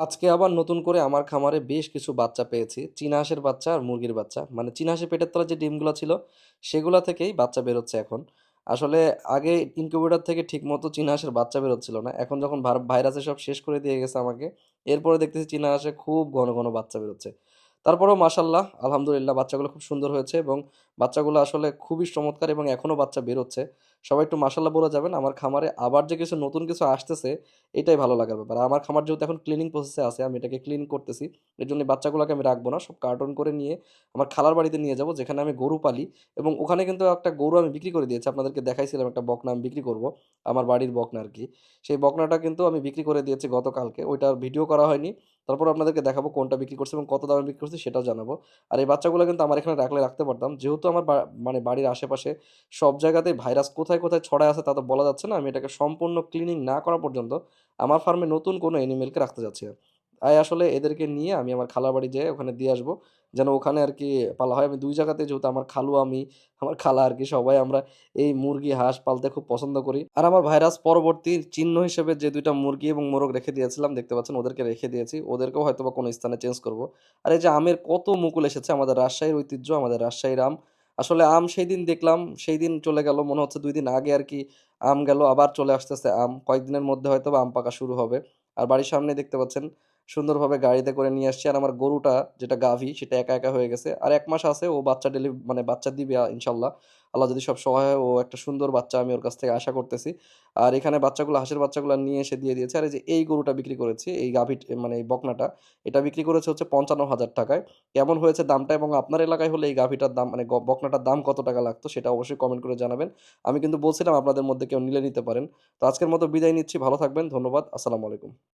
আজকে আবার নতুন করে আমার খামারে বেশ কিছু বাচ্চা পেয়েছি। চীনা হাঁসের বাচ্চা আর মুরগির বাচ্চা। মানে চীনা হাঁসের পেটের তলা যে ডিমগুলো ছিল, সেগুলা থেকেই বাচ্চা বেরোচ্ছে এখন। আসলে আগে ইনকিউবেটর থেকে ঠিকমতো চীনা হাঁসের বাচ্চা বেরোচ্ছিল না। এখন যখন ভাইরাসে সব শেষ করে দিয়ে গেছে আমাকে, এরপরে দেখতেছি চীনা হাঁসে খুব ঘন ঘন বাচ্চা বেরোচ্ছে। তারপরেও মাসাল্লাহ আলহামদুলিল্লাহ বাচ্চাগুলো খুব সুন্দর হয়েছে এবং বাচ্চাগুলো আসলে খুবই চমৎকার এবং এখনও বাচ্চা বেরোচ্ছে। সবাই একটু মাসাল্লাহ বলে যাবেন, আমার খামারে আবার যে কিছু নতুন কিছু আসতেছে, এটাই ভালো লাগার ব্যাপার। আমার খামার যেহেতু এখন ক্লিনিং প্রসেসে আছে, আমি এটাকে ক্লিন করতেছি এর জন্য বাচ্চাগুলোকে আমি রাখব না, সব কার্টন করে নিয়ে আমার খালার বাড়িতে নিয়ে যাব, যেখানে আমি গরু পালি এবং ওখানে কিন্তু একটা গরু আমি বিক্রি করে দিয়েছি, আপনাদেরকে দেখাইছিলাম একটা বকনা আমি বিক্রি করব, আমার বাড়ির বকনা আর কি। সেই বকনাটা কিন্তু আমি বিক্রি করে দিয়েছি গতকালকে, ওইটার ভিডিও করা হয়নি। তারপর আপনাদেরকে দেখাবো কোনটা বিক্রি করছে এবং কত দামে বিক্রি করছে সেটাও জানাব। আর এই বাচ্চাগুলো কিন্তু আমার এখানে রাখলে রাখতে পারতাম। যেহেতু আমার মানে বাড়ির আশেপাশে সব জায়গাতেই ভাইরাস কোথায় কোথায় ছড়ায় আছে তা তো বলা যাচ্ছে না। আমি এটাকে সম্পূর্ণ ক্লিনিং না করা পর্যন্ত আমার ফার্মে নতুন কোনো অ্যানিমেলকে রাখতে যাচ্ছি না। আসলে এদেরকে নিয়ে আমি আমার খালা বাড়ি যেয়ে ওখানে দিয়ে আসব। যেন ওখানে আর কি পালা হয়। আমি দুই জায়গাতে যেহেতু আমার খালু, আমি, আমার খালা আর কি সবাই আমরা এই মুরগি, হাঁস পালতে খুব পছন্দ করি। আর আমার ভাইরাস পরবর্তী চিহ্ন হিসেবে যে দুইটা মুরগি এবং মোরগ রেখে দিয়েছিলাম, দেখতে পাচ্ছেন ওদেরকে রেখে দিয়েছি। ওদেরকেও হয়তো বা কোনো স্থানে চেঞ্জ করব। আর এই যে আমের কত মুকুল এসেছে আমাদের রাজশাহীর ঐতিহ্য, আমাদের রাজশাহীর আম। আসলে আম সেই দিন দেখলাম সেই দিন চলে গেল, মনে হচ্ছে দুই দিন আগে আর কি আম গেল, আবার চলে আসতেছে আম। কয়েকদিনের মধ্যে হয়তো বা আম পাকা শুরু হবে। আর বাড়ির সামনে দেখতে পাচ্ছেন সুন্দরভাবে গাড়িতে করে নিয়ে আসছি। আর আমার গরুটা যেটা গাভী সেটা একা একা হয়ে গেছে। আর এক মাস আছে ও বাচ্চা ডেলি মানে বাচ্চা দিবে ইনশাল্লাহ। আল্লাহ যদি সব সহায় হয়, ও একটা সুন্দর বাচ্চা আমি ওর কাছ থেকে আশা করতেছি। আর এখানে বাচ্চাগুলো হাঁসের বাচ্চাগুলো নিয়ে এসে দিয়ে দিয়েছে। আর এই যে এই গরুটা বিক্রি করেছি এই গাভী মানে এই বকনাটা এটা বিক্রি করেছে হচ্ছে পঞ্চান্ন হাজার টাকায়। কেমন হয়েছে দামটা এবং আপনার এলাকায় হলে এই গাভীটার দাম মানে বকনাটার দাম কত টাকা লাগতো সেটা অবশ্যই কমেন্ট করে জানাবেন। আমি কিন্তু বলছিলাম আপনাদের মধ্যে কেউ নিলে নিতে পারেন। তো আজকের মতো বিদায় নিচ্ছি ভালো থাকবেন ধন্যবাদ আসসালামু আলাইকুম।